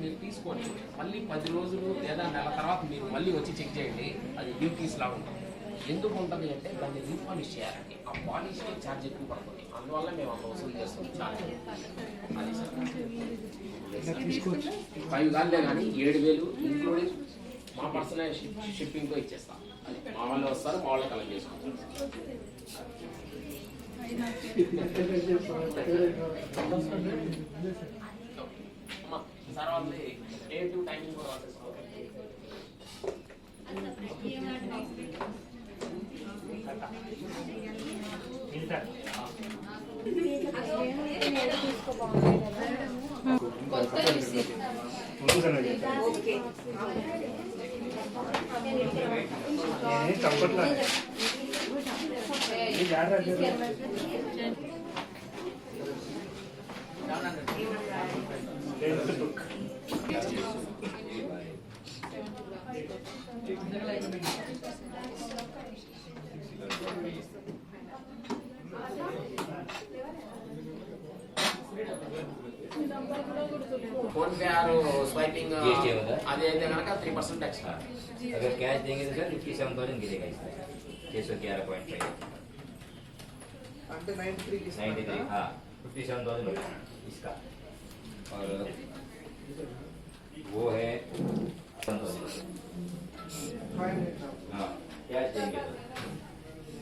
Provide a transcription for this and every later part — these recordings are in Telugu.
మీరు తీసుకోండి మళ్ళీ పది రోజులు లేదా నెల తర్వాత మీరు మళ్ళీ వచ్చి చెక్ చేయండి. అది డ్యూటీస్ లాగా ఉంటుంది. ఎందుకు ఉంటుంది అంటే దాన్ని రీపాలిష్ చేయాలండి. ఆ పాలిష్కి ఛార్జ్ ఎక్కువ పడుతుంది. అందువల్ల మేము అంత వసూలు చేస్తాం. ఛార్జ్ అది సార్. ఫైవ్ కాలే కానీ ఏడు వేలు ఇంక్లూడింగ్ మా పర్సనల్ షిప్పింగ్తో ఇచ్చేస్తాం. అది మా వాళ్ళు వస్తారు మా వాళ్ళు కలెక్ట్ చేసుకుంటారు. అమ్మా సార్ వాళ్ళది ఏ టు టైమింగ్ కూడా రాసేసుకోవాలి PhonePe or swiping GST ఉందా? అది అయితే కనుక త్రీ పర్సెంట్ ఎక్స్ట్రా अगर कैश देंगे तो सर फिफ्टी सेवन थाउजेंड गिरेगा इसका छः सौ ग्यारह पॉइंट फाइव అంటే నైన్టీ త్రీకి नाइन्टी थ्री हाँ फिफ्टी सेवन थाउजेंड इसका और वो है हाँ कैश देंगे तो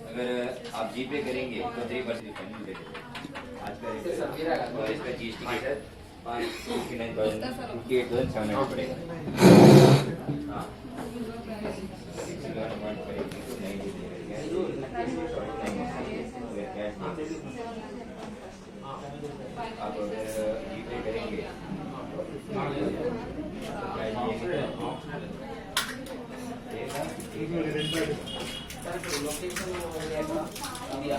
अगर आप जी पे करेंगे तो थ्री परसेंट रिफंड दे देंगे आज का रेट सर, मेरा का- और इसका जी आप जीपे करेंगे लोकेशन वो दिया